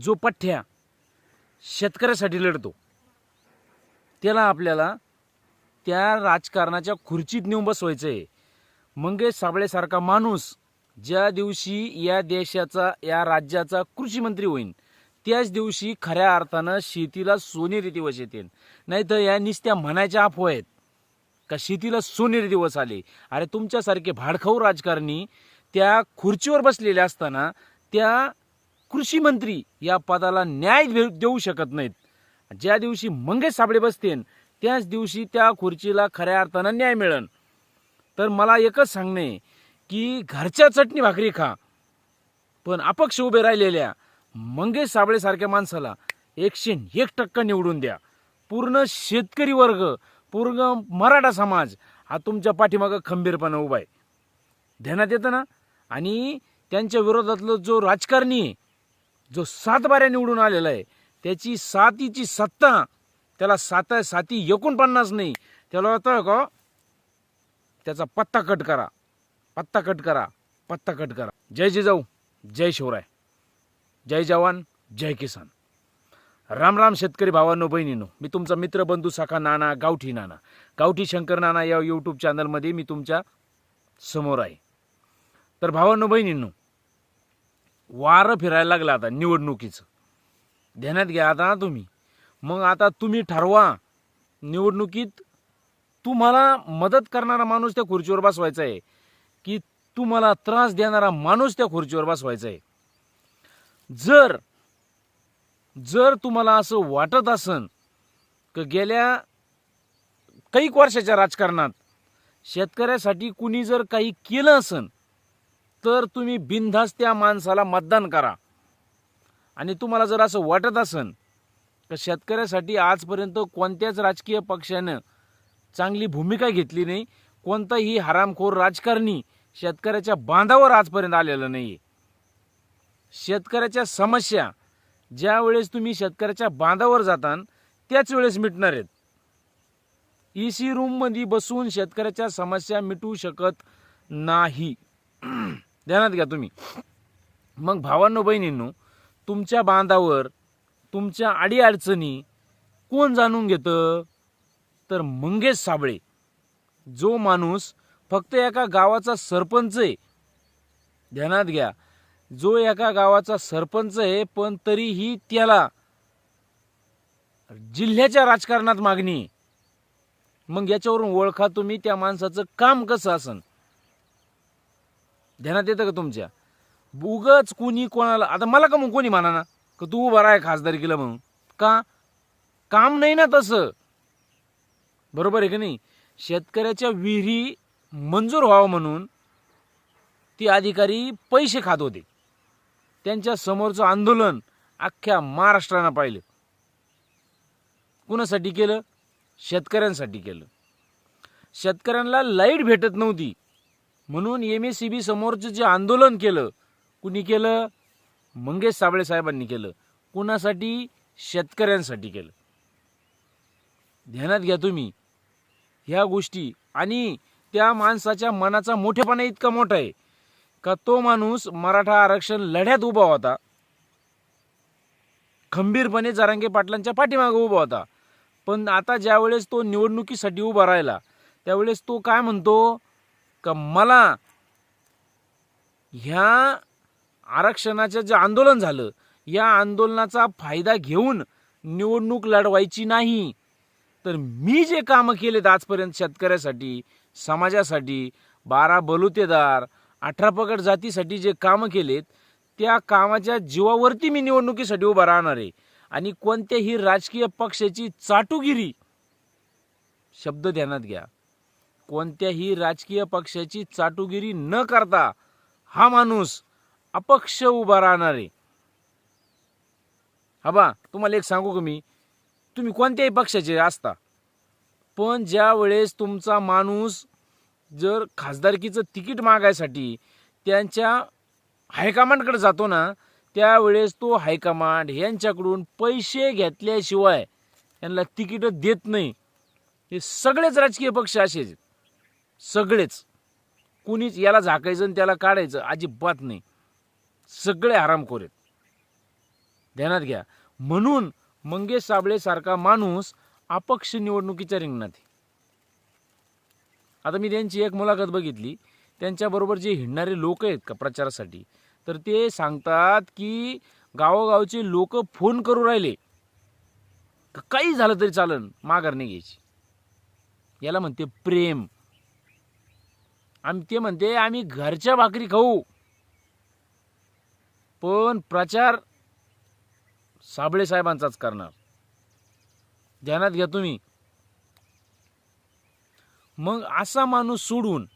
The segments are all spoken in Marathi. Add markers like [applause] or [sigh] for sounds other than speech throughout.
जो पठ्ठ्या शेतकऱ्यासाठी लढतो त्याला आपल्याला त्या राजकारणाच्या खुर्चीत नेऊन बसवायचं आहे मंगेश साबळेसारखा माणूस ज्या दिवशी या देशाचा या राज्याचा कृषी मंत्री होईल त्याच दिवशी खऱ्या अर्थानं शेतीला सोनेरी दिवस येतील. नाही तर या निस्त्या म्हणायच्या अफवा आहेत का शेतीला सोनेरी दिवस आले? अरे तुमच्यासारखे भाडखाऊ राजकारणी त्या खुर्चीवर बसलेले असताना त्या कृषी मंत्री या पदाला न्याय देऊ देऊ शकत नाहीत. ज्या दिवशी मंगेश साबळे बसतील त्याच दिवशी त्या खुर्चीला खऱ्या अर्थानं न्याय मिळन तर मला एकच सांगणे की घरच्या चटणी भाकरी खा. पण अपक्ष उभे राहिलेल्या मंगेश साबळेसारख्या माणसाला एकशे एक टक्का निवडून द्या. पूर्ण शेतकरी वर्ग पूर्ण मराठा समाज हा तुमच्या पाठीमागं खंबीरपणा उभा आहे. ध्यानात येतं ना? आणि त्यांच्या विरोधातलं जो राजकारणी आहे जो सात बाऱ्या निवडून आलेला आहे त्याची सातीची सत्ता त्याला सात साती एकोणपन्नास नाही. त्याला होतं का त्याचा पत्ता कट करा. पत्ता कट करा. पत्ता कट करा. जय जिजाऊ. जय शिवराय. जय जवान. जय किसान. राम राम शेतकरी भावांनो बहिणींनो. मी तुमचा मित्र बंधू साखा नाना गावठी नाना. गावठी शंकर नाना या यूट्यूब चॅनलमध्ये मी तुमच्यासमोर आहे. तर भावांनो बहिणींनो वारं फिरायला लागलं आता निवडणुकीचं. ध्यानात घ्या आता तुम्ही. मग आता तुम्ही ठरवा. निवडणुकीत तुम्हाला मदत करणारा माणूस त्या खुर्चीवर बसवायचा आहे की तुम्हाला त्रास देणारा माणूस त्या खुर्चीवर बसवायचा आहे जर जर तुम्हाला असं वाटत असन की गेल्या कैक वर्षाच्या राजकारणात शेतकऱ्यासाठी कुणी जर काही केलं असन तर तुम्ही बिनधास्त त्या माणसाला मतदान करा. आणि तुम्हाला जर असं वाटत असन तर शेतकऱ्यासाठी आजपर्यंत कोणत्याच राजकीय पक्षानं चांगली भूमिका घेतली नाही कोणताही हरामखोर राजकारणी शेतकऱ्याच्या बांधावर आजपर्यंत आलेलं नाही शेतकऱ्याच्या समस्या ज्या वेळेस तुम्ही शेतकऱ्याच्या बांधावर जातान त्याच वेळेस मिटणार आहेत. ई सी रूममध्ये बसून शेतकऱ्याच्या समस्या मिटू शकत नाही. [clears throat] ध्यानात घ्या तुम्ही. मग भावांनो बहिणींनो तुमच्या बांधावर तुमच्या अडीअडचणी कोण जाणून घेतं? तर मंगेश साबळे. जो माणूस फक्त एका गावाचा सरपंच आहे. ध्यानात घ्या. जो एका गावाचा सरपंच आहे पण तरीही त्याला जिल्ह्याच्या राजकारणात मागणी मग याच्यावरून ओळखा तुम्ही त्या माणसाचं काम कसं असन. ध्यानात येतं का तुमच्या? उगच कुणी कोणाला आता मला का मग कोणी म्हणा ना का तू उभा आहे खासदारकीला म्हणून? का? काम नाही ना तसं. बरोबर आहे का नाही? शेतकऱ्याच्या विहिरी मंजूर व्हावं म्हणून ती अधिकारी पैसे खात होते. त्यांच्या समोरचं आंदोलन अख्ख्या महाराष्ट्रानं पाहिलं. कुणासाठी केलं? शेतकऱ्यांसाठी केलं. शेतकऱ्यांना लाइट भेटत नव्हती. म्हणून एम एस सी बी समोरचं जे आंदोलन केलं कुणी केलं? मंगेश साबळे साहेबांनी केलं. कुणासाठी? शेतकऱ्यांसाठी केलं. ध्यानात घ्या तुम्ही. ह्या गोष्टी. आणि त्या माणसाच्या मनाचा मोठेपणा इतका मोठा आहे का तो माणूस मराठा आरक्षण लढ्यात उभा होता. खंबीरपणे जारांगे पाटलांच्या पाठीमागे उभा होता. पण आता ज्यावेळेस तो निवडणुकीसाठी उभा राहिला त्यावेळेस तो काय म्हणतो? का मला ह्या आरक्षणाचं जे आंदोलन झालं या आंदोलनाचा फायदा घेऊन निवडणूक लढवायची नाही तर मी जे कामं केलेत आजपर्यंत शेतकऱ्यासाठी समाजासाठी बारा बलुतेदार अठरा पकड जातीसाठी जे कामं केलेत त्या कामाच्या जीवावरती मी निवडणुकीसाठी उभा राहणार आहे. आणि कोणत्याही राजकीय पक्षाची चाटुगिरी शब्द ध्यानात घ्या. कोणत्याही राजकीय पक्षाची चाटुगिरी न करता हा माणूस अपक्ष उभा राहणार. आहे हा बा तुम्हाला एक सांगू का मी? तुम्ही कोणत्याही पक्षाचे असता. पण ज्या वेळेस तुमचा माणूस जर खासदारकीचं तिकीट मागायसाठी त्यांच्या हायकमांडकडे जातो ना त्यावेळेस तो हायकमांड यांच्याकडून पैसे घेतल्याशिवाय यांना तिकीटं देत नाही. हे सगळेच राजकीय पक्ष असेच. आहेत. सगळेच. कुणीच याला झाकायचं आणि त्याला काढायचं अजिबात नाही. सगळे हरामखोर आहेत ध्यानात घ्या. म्हणून मंगेश साबळेसारखा माणूस अपक्ष निवडणुकीच्या रिंगणात आहे. आता मी त्यांची एक मुलाखत बघितली. त्यांच्याबरोबर जे हिंडणारे लोक आहेत का प्रचारासाठी तर ते सांगतात की गावोगावचे लोक फोन करू राहिले. काही झालं तरी चालन माघार नाही घ्यायची. याला म्हणते प्रेम. आम्ही ते म्हणते आम्ही घरच्या भाकरी खाऊ. पण प्रचार साबळे साहेबांचाच करणार. ध्यानात घ्या तुम्ही. मग असा माणूस सोडून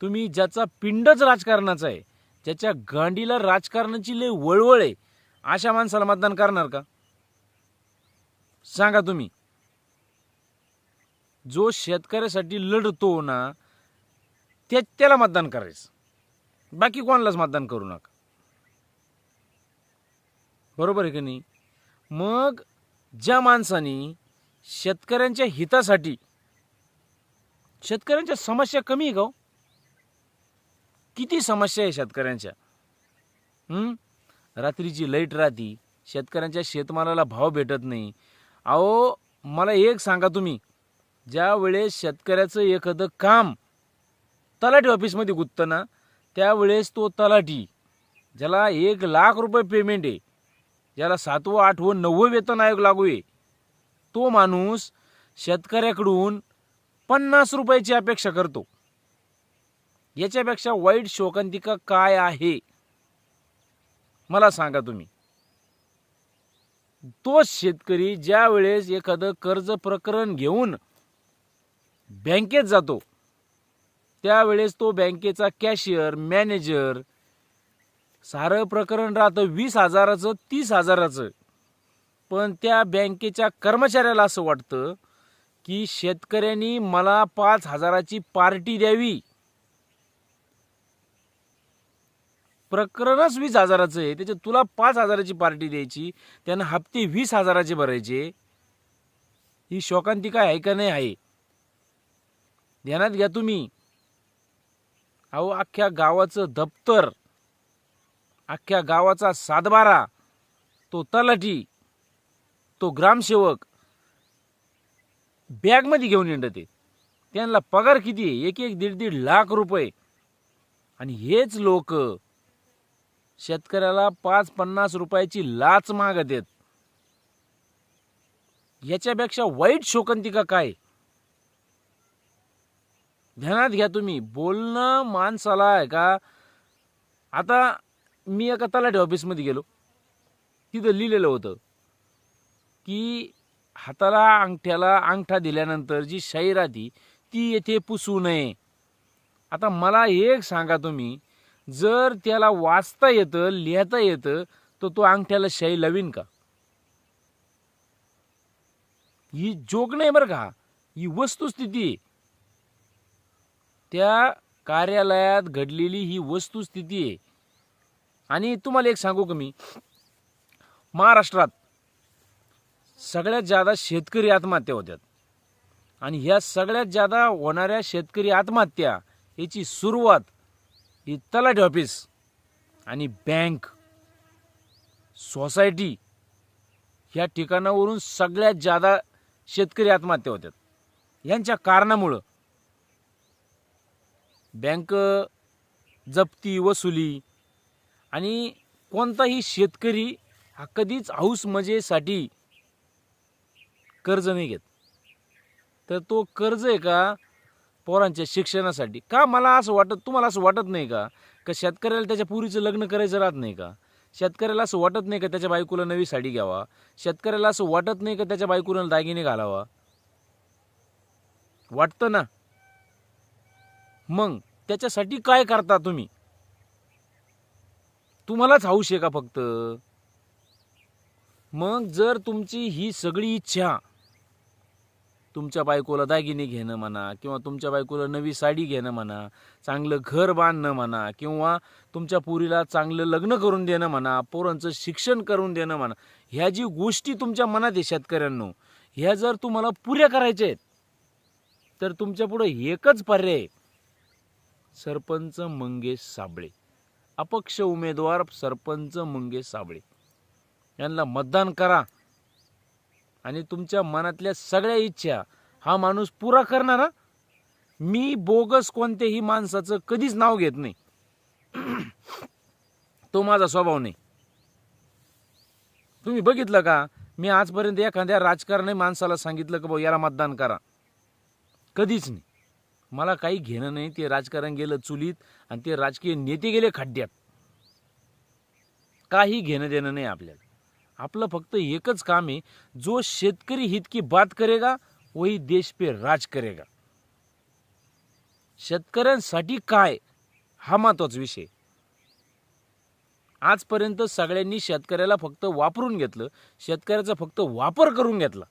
तुम्ही ज्याचा पिंडच राजकारणाचा आहे ज्याच्या गांडीला राजकारणाची लय वळवळ आहे अशा माणसाला मतदान करणार का? सांगा तुम्ही. जो शेतकऱ्यासाठी लढतो ना त्या त्याला मतदान करायचं. बाकी कोणालाच मतदान करू नका. बरोबर आहे की नाही? मग ज्या माणसाने शेतकऱ्यांच्या हितासाठी शेतकऱ्यांच्या समस्या कमी आहे का हो? किती समस्या आहे शेतकऱ्यांच्या? रात्रीची लाइट राहती शेतकऱ्यांच्या शेतमालाला भाव भेटत नाही. अहो मला एक सांगा तुम्ही. ज्या वेळेस शेतकऱ्याचं एखादं काम तलाठी ऑफिसमध्ये गुंततं त्यावेळेस तो तलाठी ज्याला एक लाख रुपये पेमेंट आहे ज्याला सातवं आठवं नववं वेतन आयोग लागू आहे तो माणूस शेतकऱ्याकडून पन्नास रुपयाची अपेक्षा करतो. याच्यापेक्षा वाईट शोकांतिका काय आहे? मला सांगा तुम्ही. तो शेतकरी ज्या वेळेस एखादं कर्ज प्रकरण घेऊन बँकेत जातो त्यावेळेस तो बँकेचा कॅशियर मॅनेजर सारं प्रकरण राहतं वीस हजाराचं तीस हजाराचं. पण त्या बँकेच्या कर्मचाऱ्याला असं वाटतं की शेतकऱ्यांनी मला पाच हजाराची पार्टी द्यावी. प्रकरणच वीस हजाराचं आहे. त्याच्यात तुला पाच हजाराची पार्टी द्यायची त्यानं हप्ते वीस हजाराचे भरायचे. ही शोकांतिका आहे का नाही आहे? ध्यानात घ्या तुम्ही. अहो अख्ख्या गावाचं दप्तर अख्ख्या गावाचा सातबारा तो तलाठी तो ग्रामसेवक बॅगमध्ये घेऊन येणं ते. त्यांना पगार किती एक एक दीड दीड लाख रुपये. आणि हेच लोक शेतकऱ्याला पाच पन्नास रुपयाची लाच मागत आहेत. याच्यापेक्षा वाईट शोकंतिका काय? ध्यानात घ्या तुम्ही. बोलणं माणसाला आहे का? आता मी एका तलाठी ऑफिसमध्ये गेलो. तिथं लिहिलेलं होतं की हाताला अंगठ्याला अंगठा दिल्यानंतर जी शाई राहती ती येथे पुसू नये. आता मला एक सांगा तुम्ही. जर त्याला वाचता येतं लिहिता येतं तर तो अंगठ्याला शाई लावीन का? ही जोक नाही बरं का? ही वस्तुस्थिती आहे. त्या कार्यालयात घडलेली ही वस्तुस्थिती आहे. आणि तुम्हाला एक सांगू का मी? महाराष्ट्रात सगळ्यात जादा शेतकरी आत्महत्या होत्यात. आणि ह्या सगळ्यात जादा होणाऱ्या शेतकरी आत्महत्या याची सुरुवात ही तलाठी ऑफिस आणि बँक सोसायटी ह्या ठिकाणावरून सगळ्यात जादा शेतकरी आत्महत्या होत्यात. यांच्या कारणामुळं बँक जप्ती वसुली आणि कोणताही शेतकरी हा कधीच हाऊस मजेसाठी कर्ज नाही घेत. तर तो कर्ज आहे का पोरांच्या शिक्षणासाठी? का मला असं वाटत तुम्हाला असं वाटत नाही का? का शेतकऱ्याला त्याच्या पुरीचं लग्न करायचं राहत नाही का? शेतकऱ्याला असं वाटत नाही का त्याच्या बायकोला नवी साडी घ्यावा? शेतकऱ्याला असं वाटत नाही का त्याच्या बायकोला दागिने घालावा? वाटतं ना? मग त्याच्यासाठी काय करता तुम्ही तुम्हालाच हौश आहे का फक्त मग जर तुमची ही सगळी इच्छा तुमच्या बायकोला दागिने घेणं म्हणा किंवा तुमच्या बायकोला नवी साडी घेणं म्हणा चांगलं घर बांधणं म्हणा किंवा तुमच्या पुरीला चांगलं लग्न करून देणं म्हणा पोरांचं शिक्षण करून देणं म्हणा ह्या जी गोष्टी तुमच्या मनात आहे शेतकऱ्यांनो ह्या जर तुम्हाला पुऱ्या करायच्या आहेत तर तुमच्या पुढं एकच पर्याय आहे. सरपंच मंगेश साबळे. अपक्ष उमेदवार सरपंच मंगेश साबळे. यांना मतदान करा. आणि तुमच्या मनातल्या सगळ्या इच्छा हा माणूस पुरा करणार मी बोगस कोणत्याही माणसाचं कधीच नाव घेत नाही. [clears throat] तो माझा स्वभाव नाही. तुम्ही बघितलं का? मी आजपर्यंत एखाद्या राजकारणी माणसाला सांगितलं की भाऊ याला मतदान करा. कधीच नाही. मला काही घेणं नाही ते राजकारण गेलं चुलीत आणि ते राजकीय नेते गेले खड्ड्यात. काही घेणं देणं नाही आपल्याला. आपलं फक्त एकच काम आहे जो शेतकरी हित की बात करेगा वही देश पे राज करेगा. शेतकऱ्यांसाठी काय? हा महत्त्वाचा विषय. आजपर्यंत सगळ्यांनी शेतकऱ्याला फक्त वापरून घेतलं शेतकऱ्याचा फक्त वापर करून घेतला.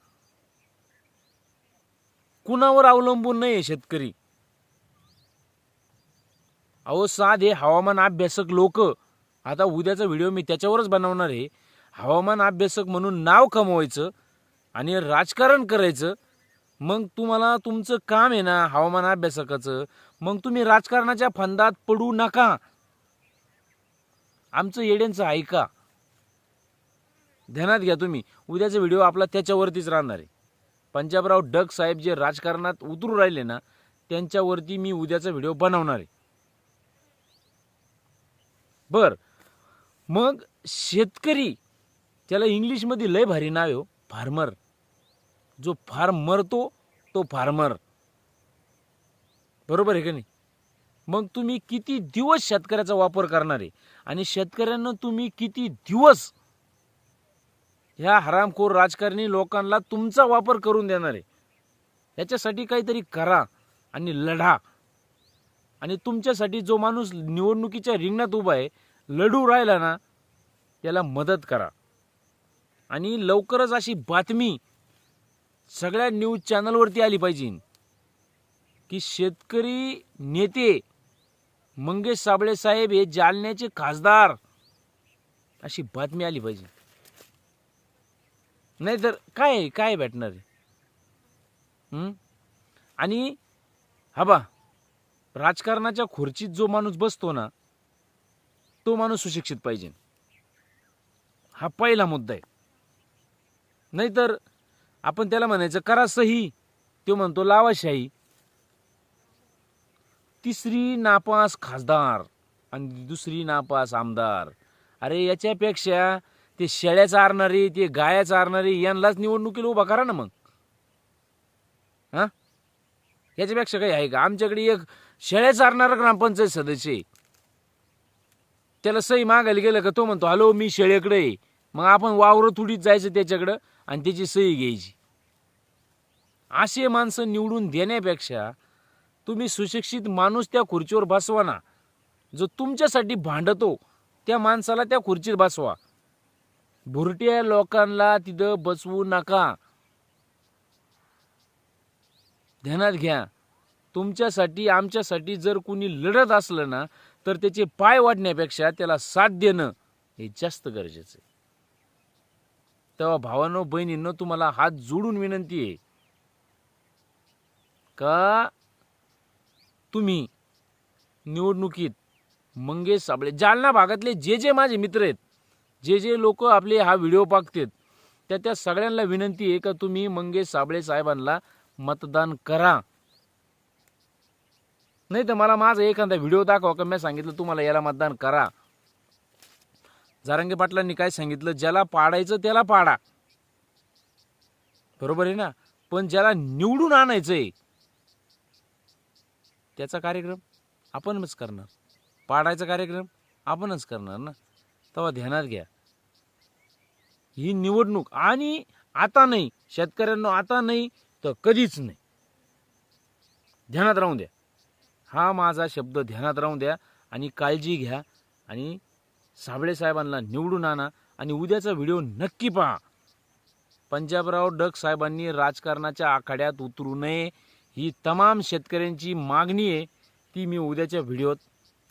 कुणावर अवलंबून नाही शेतकरी. अहो साधे हवामान अभ्यासक लोक. आता उद्याचा व्हिडिओ मी त्याच्यावरच बनवणार आहे. हवामान अभ्यासक म्हणून नाव कमवायचं आणि राजकारण करायचं. मग तुम्हाला तुमचं काम आहे ना हवामान अभ्यासकाचं. मग तुम्ही राजकारणाच्या फंदात पडू नका. आमचं येड्यांचं ऐका. ध्यानात घ्या तुम्ही. उद्याचा व्हिडिओ आपला त्याच्यावरतीच राहणार आहे. पंजाबराव डग साहेब जे राजकारणात उतरू राहिले ना त्यांच्यावरती मी उद्याचा व्हिडिओ बनवणार आहे. बर. मग शेतकरी त्याला इंग्लिशमध्ये लय भारी नाव हो फार्मर. जो फार्म मरतो तो फार्मर. बरोबर आहे का नाही? मग तुम्ही किती दिवस शेतकऱ्याचा वापर करणार आहे? आणि शेतकऱ्यांना तुम्ही किती दिवस ह्या हरामखोर राजकारणी लोकांना तुमचा वापर करून देणार आहे? याच्यासाठी काहीतरी करा आणि लढा. आणि तुमच्यासाठी जो माणूस निवडणुकीच्या रिंगणात उभा आहे लढू राहिला ना याला मदत करा. आणि लवकरच अशी बातमी सगळ्या न्यूज चॅनलवरती आली पाहिजे. की शेतकरी नेते मंगेश साबळे साहेब हे जालन्याचे खासदार अशी बातमी आली पाहिजे. नाहीतर काय आहे? काय भेटणार? आहे आणि हा बा राजकारणाच्या खुर्चीत जो माणूस बसतो ना तो माणूस सुशिक्षित पाहिजे. हा पहिला मुद्दा आहे. नाहीतर आपण त्याला म्हणायचं करा सही. तो म्हणतो लावाशाही तिसरी नापास खासदार आणि दुसरी नापास आमदार. अरे याच्यापेक्षा ते शेळ्या चारणारे ते गाया चारणारे यांनाच निवडणुकीला उभा करा ना मग. हा? याच्यापेक्षा काही आहे का? आमच्याकडे एक शेळ्या चारणारा ग्रामपंचायत सदस्य आहे. त्याला सही मागायला गेलं का तो म्हणतो हॅलो मी शेळ्याकडे आहे. मग आपण वावर थोडीच जायचं त्याच्याकडं आणि त्याची सही घ्यायची. असे माणसं निवडून देण्यापेक्षा तुम्ही सुशिक्षित माणूस त्या खुर्चीवर बसवा ना. जो तुमच्यासाठी भांडतो त्या माणसाला त्या खुर्चीत बसवा. भुरट्या लोकांना तिथं बसवू नका. ध्यानात घ्या. तुमच्यासाठी आमच्यासाठी जर कुणी लढत असलं ना तर त्याचे पाय वाढण्यापेक्षा त्याला साथ देणं हे जास्त गरजेचं आहे. तेव्हा भावानो बहिणींनो तुम्हाला हात जोडून विनंती आहे का तुम्ही निवडणुकीत मंगेश साबळे जालना भागातले जे जे माझे मित्र आहेत जे जे लोक आपले हा व्हिडिओ पाहतात त्या त्या सगळ्यांना विनंती आहे का तुम्ही मंगेश साबळे साहेबांना मतदान करा. नाही तर मला माझा एखादा व्हिडिओ दाखवा का? मी सांगितलं तुम्हाला याला मतदान करा. जारंगे पाटलांनी काय सांगितलं? ज्याला पाडायचं त्याला पाडा. बरोबर आहे ना? पण ज्याला निवडून आणायचंय त्याचा कार्यक्रम आपणच करणार. पाडायचा कार्यक्रम आपणच करणार ना? तेव्हा ध्यानात घ्या. ही निवडणूक आणि आता नाही शेतकऱ्यांना आता नाही तर कधीच नाही. ध्यानात राहून द्या. हा माझा शब्द ध्यानात राहून द्या आणि काळजी घ्या आणि साबळे साहेबांना निवडून आणा आणि उद्याचा व्हिडिओ नक्की पहा. पंजाबराव डग साहेबांनी राजकारणाच्या आखाड्यात उतरू नये ही तमाम शेतकऱ्यांची मागणी आहे ती मी उद्याच्या व्हिडिओत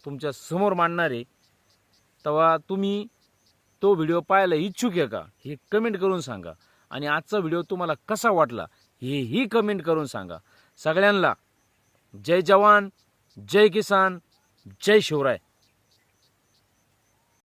तुमच्यासमोर मांडणार आहे. तेव्हा तुम्ही तो व्हिडिओ पाहायला इच्छुक आहे का हे कमेंट करून सांगा. आणि आजचा व्हिडिओ तुम्हाला कसा वाटला हेही कमेंट करून सांगा. सगळ्यांना जय जवान. जय किसान जय शिवराय.